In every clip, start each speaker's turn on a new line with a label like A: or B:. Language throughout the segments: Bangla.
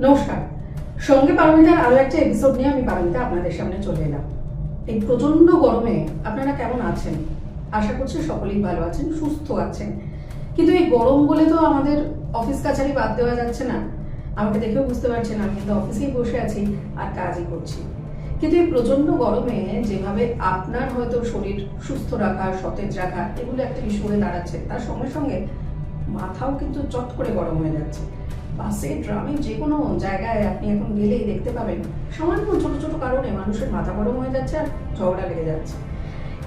A: নমস্কার। সঙ্গে পারমিতার আরও একটা এপিসোড নিয়ে আমি পারমিতা আপনাদের সামনে চলে এলাম। এই প্রচণ্ড গরমে আপনারা কেমন আছেন? আশা করছি সকলেই ভালো আছেন, সুস্থ আছেন। কিন্তু এই গরম বলে তো আমাদের অফিস কাছারি বাদ দেওয়া যাচ্ছে না। আমাকে দেখেও বুঝতে পারছেন আমি কিন্তু অফিসেই বসে আছি আর কাজই করছি। কিন্তু এই প্রচণ্ড গরমে যেভাবে আপনার হয়তো শরীর সুস্থ রাখা, সতেজ রাখা, এগুলো একটা ইস্যু হয়ে দাঁড়াচ্ছে, তার সঙ্গে সঙ্গে মাথাও কিন্তু চট করে গরম হয়ে যাচ্ছে। বাসে, ট্রামে যে কোনো জায়গায় আপনি এখন গেলেই দেখতে পাবেন সামান্য ছোট ছোট কারণে মানুষের মাথা গরম হয়ে যাচ্ছে আর ঝগড়া লেগে যাচ্ছে।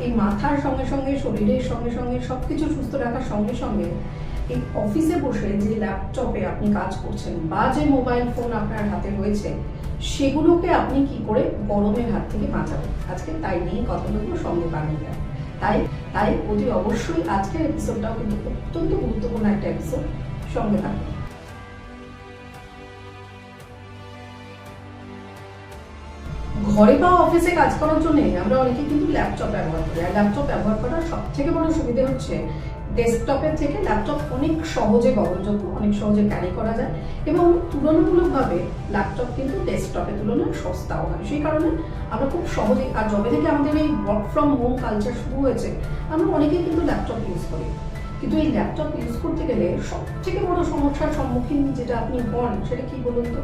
A: এই মাথার সঙ্গে সঙ্গে, শরীরের সঙ্গে সঙ্গে সব কিছু সুস্থ রাখার সঙ্গে সঙ্গে এই অফিসে বসে যে ল্যাপটপে আপনি কাজ করছেন বা যে মোবাইল ফোন আপনার হাতে রয়েছে, সেগুলোকে আপনি কি করে গরমের হাত থেকে বাঁচাবেন? আজকে তাই নিয়েই কথা বলব সঙ্গে পাবেন তাই তাই অতি অবশ্যই আজকের এপিসোডটাও কিন্তু অত্যন্ত গুরুত্বপূর্ণ একটা এপিসোড সঙ্গে থাকবে ঘরে বা অফিসে কাজ করার জন্য আমরা অনেকে কিন্তু ল্যাপটপ ব্যবহার করি। আর ল্যাপটপ ব্যবহার করার সব থেকে বড় সুবিধা হচ্ছে ডেস্কটপের থেকে ল্যাপটপ অনেক সহজে বহনযোগ্য অনেক সহজে ক্যারি করা যায় এবং তুলনামূলকভাবে ল্যাপটপ কিন্তু ডেস্কটপের তুলনায় সস্তাও হয়। সেই কারণে আমরা খুব সহজেই, আর যবে থেকে আমাদের এই ওয়ার্ক ফ্রম হোম কালচার শুরু হয়েছে, আমরা অনেকেই কিন্তু ল্যাপটপ ইউজ করি। কিন্তু এই ল্যাপটপ ইউজ করতে গেলে সব থেকে বড় সমস্যার সম্মুখীন যেটা আপনি হন, সেটা কি বলুন তো?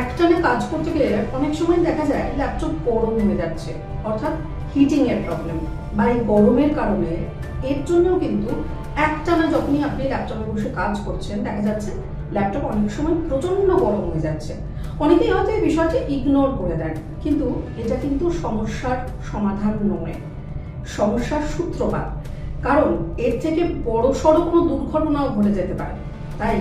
A: একটানে কাজ করতে গেলে অনেক সময় দেখা যায় ল্যাপটপ গরম হয়ে যাচ্ছে, অর্থাৎ হিটিং এর প্রবলেম বা এই গরমের কারণে এর জন্যও কিন্তু একটানা যখনই আপনি ল্যাপটপে বসে কাজ করছেন, দেখা যাচ্ছে ল্যাপটপ অনেক সময় প্রচণ্ড গরম হয়ে যাচ্ছে। অনেকেই হয়তো এই বিষয়টি ইগনোর করে দেন, কিন্তু এটা কিন্তু সমস্যার সমাধান নয়, সমস্যার সূত্রপাত। কারণ এর থেকে বড় সড়ো কোনো দুর্ঘটনাও ঘটে যেতে পারে। তাই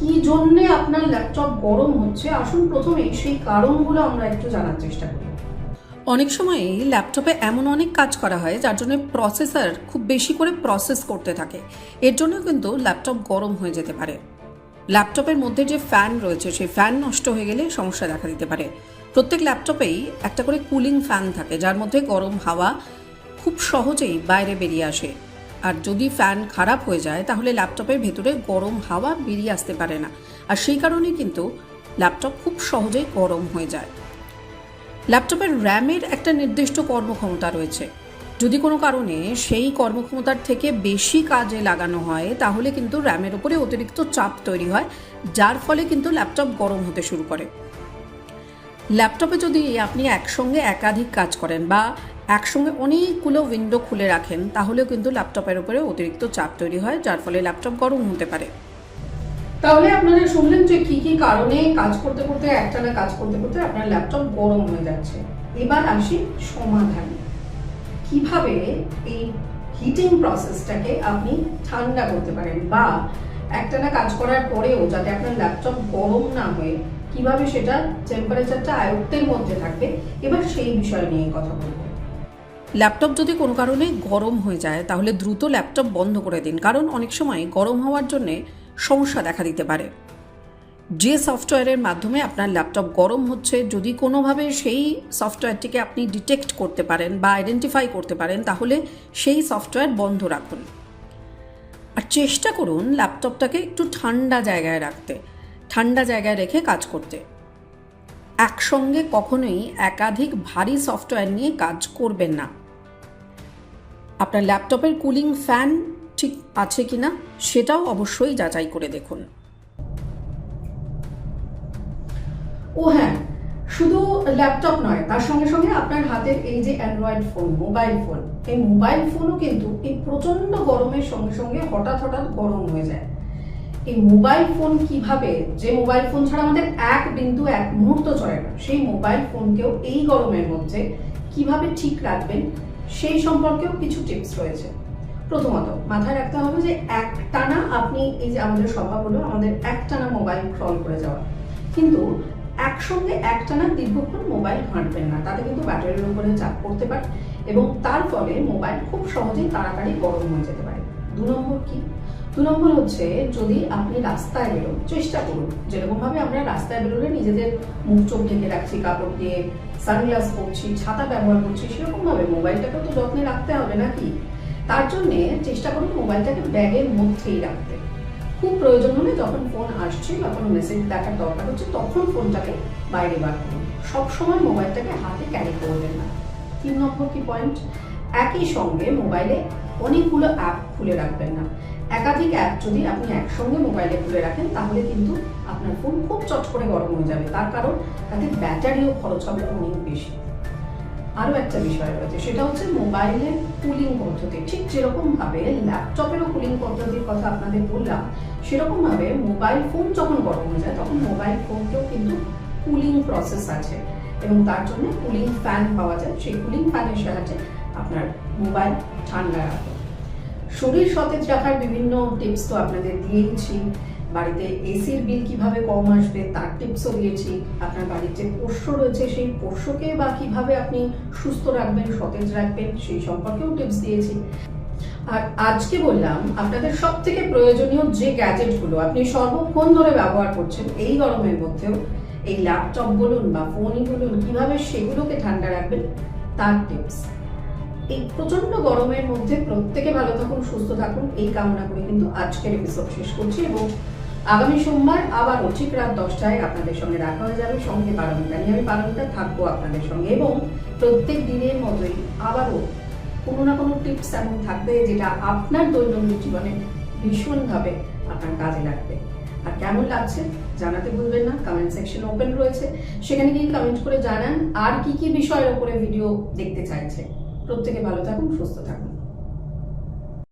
A: কি জন্যে আপনার ল্যাপটপ গরম হচ্ছে? আসুন প্রথমেই সেই কারণগুলো আমরা একটু জানার চেষ্টা করি।
B: অনেক সময় ল্যাপটপে এমন অনেক কাজ করা হয়, যার জন্য প্রসেসর খুব বেশি করে প্রসেস করতে থাকে। এর জন্য কিন্তু ল্যাপটপ গরম হয়ে যেতে পারে। ল্যাপটপের মধ্যে যে ফ্যান রয়েছে, সেই ফ্যান নষ্ট হয়ে গেলে সমস্যা দেখা দিতে পারে। প্রত্যেক ল্যাপটপেই একটা করে কুলিং ফ্যান থাকে, যার মধ্যে গরম হাওয়া খুব সহজেই বাইরে বেরিয়ে আসে। আর যদি ফ্যান খারাপ হয়ে যায়, তাহলে ল্যাপটপের ভেতরে গরম হাওয়া বেরিয়ে আসতে পারে না। আর সেই কারণেই কিন্তু ল্যাপটপ খুব সহজেই গরম হয়ে যায়। ল্যাপটপের র্যামের একটা নির্দিষ্ট কর্মক্ষমতা রয়েছে। যদি কোনো কারণে সেই কর্মক্ষমতার থেকে বেশি কাজে লাগানো হয়, তাহলে কিন্তু র্যামের উপরে অতিরিক্ত চাপ তৈরি হয়, যার ফলে কিন্তু ল্যাপটপ গরম হতে শুরু করে। ল্যাপটপে যদি আপনি একসঙ্গে একাধিক কাজ করেন বা একসঙ্গে অনেকগুলো উইন্ডো খুলে রাখেন, তাহলেও কিন্তু ল্যাপটপের উপরে অতিরিক্ত চাপ তৈরি হয়, যার ফলে ল্যাপটপ গরম হতে পারে।
A: তাহলে আপনারা শুনলেন যে কি কি কারণে কাজ করতে করতে, একটানা কাজ করতে করতে আপনার ল্যাপটপ গরম হয়ে যাচ্ছে। এবার আসি সমাধান। কীভাবে এই হিটিং প্রসেসটাকে আপনি ঠান্ডা করতে পারেন বা একটানা কাজ করার পরেও যাতে আপনার ল্যাপটপ গরম না হয়ে, কীভাবে সেটা টেম্পারেচারটা আয়ত্তের মধ্যে থাকবে? এবার সেই বিষয় নিয়ে কথা বলব।
B: ল্যাপটপ যদি কোনো কারণে গরম হয়ে যায়, তাহলে দ্রুত ল্যাপটপ বন্ধ করে দিন। কারণ অনেক সময় গরম হওয়ার জন্যে সমস্যা দেখা দিতে পারে। যে সফটওয়্যারের মাধ্যমে আপনার ল্যাপটপ গরম হচ্ছে, যদি কোনোভাবে সেই সফটওয়্যারটিকে আপনি ডিটেক্ট করতে পারেন বা আইডেন্টিফাই করতে পারেন, তাহলে সেই সফটওয়্যার বন্ধ রাখুন। আর চেষ্টা করুন ল্যাপটপটাকে একটু ঠান্ডা জায়গায় রাখতে, ঠান্ডা জায়গায় রেখে কাজ করতে। একসঙ্গে কখনোই একাধিক ভারী সফটওয়্যার নিয়ে কাজ করবেন না। আপনার ল্যাপটপের কুলিং ফ্যান ঠিক আছে কি না সেটাও অবশ্যই যাচাই করে দেখুন।
A: ও হ্যাঁ শুধু ল্যাপটপ নয়, তার সঙ্গে সঙ্গে আপনার হাতের এই যে অ্যান্ড্রয়েড ফোন, মোবাইল ফোন, এই মোবাইল ফোনও কিন্তু এই প্রচণ্ড গরমের সঙ্গে সঙ্গে হঠাৎ হঠাৎ গরম হয়ে যায়। এই মোবাইল ফোন কীভাবে, যে মোবাইল ফোন ছাড়া আমাদের এক বিন্দু, এক মুহূর্ত চলে না, সেই মোবাইল ফোনকেও এই গরমের মধ্যে কীভাবে ঠিক রাখবেন সেই সম্পর্কেও কিছু টিপস রয়েছে। প্রথমত, মাথায় রাখতে হবে যে একটানা আপনি এই যে আমাদের সভা হলো আমাদের একটানা মোবাইল ক্রল করে যাওয়া। কিন্তু একসঙ্গে একটানা দীর্ঘক্ষণ মোবাইল ঘাঁটবেন না। তাতে কিন্তু ব্যাটারির উপরে চাপ পড়তে পারে এবং তার ফলে মোবাইল খুব সহজেই তাড়াতাড়ি গরম হয়ে যেতে পারে। দু নম্বর কি? দু নম্বর হচ্ছে যদি আপনি রাস্তায় বেরোন, চেষ্টা করুন। যেরকম ভাবে আমরা রাস্তায় বেরোলে নিজেদের মুখ চোখ ঢেকে রাখছি, কাপড় দিয়ে সানগ্লাস পরছি, ছাতা ব্যবহার করছি সেরকম ভাবে মোবাইলটাকেও তো যত্নে রাখতে হবে নাকি? তার জন্য চেষ্টা করুন মোবাইলটাকে ব্যাগের মধ্যেই রাখতে। খুব প্রয়োজন হলে যখন ফোন আসছে বা কোনো মেসেজ দেখার দরকার হচ্ছে, তখন ফোনটাকে বাইরে বার করুন। সবসময় মোবাইলটাকে হাতে ক্যারি করবেন না। তিন নম্বর কি পয়েন্ট একই সঙ্গে মোবাইলে অনেকগুলো অ্যাপ খুলে রাখবেন না। একাধিক অ্যাপ যদি আপনি একসঙ্গে মোবাইলে খুলে রাখেন, তাহলে কিন্তু আপনার ফোন খুব চট করে গরম হয়ে যাবে। তার কারণ তাতে ব্যাটারিও খরচ হবে অনেক বেশি। আরও একটা বিষয় রয়েছে, সেটা হচ্ছে মোবাইলের কুলিং পদ্ধতি। ঠিক যেরকমভাবে ল্যাপটপেরও কুলিং পদ্ধতির কথা আপনাদের বললাম, সেরকমভাবে মোবাইল ফোন যখন গরম হয়ে যায়, তখন মোবাইল ফোনকেও কিন্তু কুলিং প্রসেস আছে। এবং তার জন্য কুলিং ফ্যান পাওয়া যায়। সেই কুলিং ফ্যানের সাহায্যে আপনার মোবাইল ঠান্ডা রাখবে শরীর সতেজ রাখার বিভিন্ন টিপস তো আপনাদের দিয়েইছি। বাড়িতে এসির বিল কীভাবে কম আসবে, তার টিপসও দিয়েছি। আপনার বাড়ির যে পোষ্য রয়েছে, সেই পোষ্যকে বা কীভাবে আপনি সুস্থ রাখবেন, সতেজ রাখবেন, সেই সম্পর্কেও টিপস দিয়েছি। আর আজকে বললাম, আপনাদের সব থেকে প্রয়োজনীয় যে গ্যাজেটগুলো আপনি সর্বক্ষণ ধরে ব্যবহার করছেন এই গরমের মধ্যেও, এই ল্যাপটপ বলুন বা ফোনই বলুন, কীভাবে সেগুলোকে ঠান্ডা রাখবেন, তার টিপস এই প্রচণ্ড গরমের মধ্যে প্রত্যেকে ভালো থাকুন, সুস্থ থাকুন, এই কামনা করে কিন্তু আজকের এপিসোড শেষ করছি এবং আগামী সোমবার আবারও ঠিক রাত দশটায় আপনাদের সঙ্গে রাখা হয়ে যাবে। সঙ্গে পালনটা নিয়ে আমি পালনটা থাকব আপনাদের সঙ্গে এবং প্রত্যেক দিনের মতোই আবারও কোনো না কোনো টিপস এমন থাকবে যেটা আপনার দৈনন্দিন জীবনে ভীষণভাবে আপনার কাজে লাগবে। আর কেমন লাগছে জানাতে ভুলবেন না কমেন্ট সেকশন ওপেন রয়েছে। সেখানে গিয়ে কমেন্ট করে জানান আর কি কি বিষয়ের উপরে ভিডিও দেখতে চাইছে। প্রত্যেকে ভালো থাকুন সুস্থ থাকুন।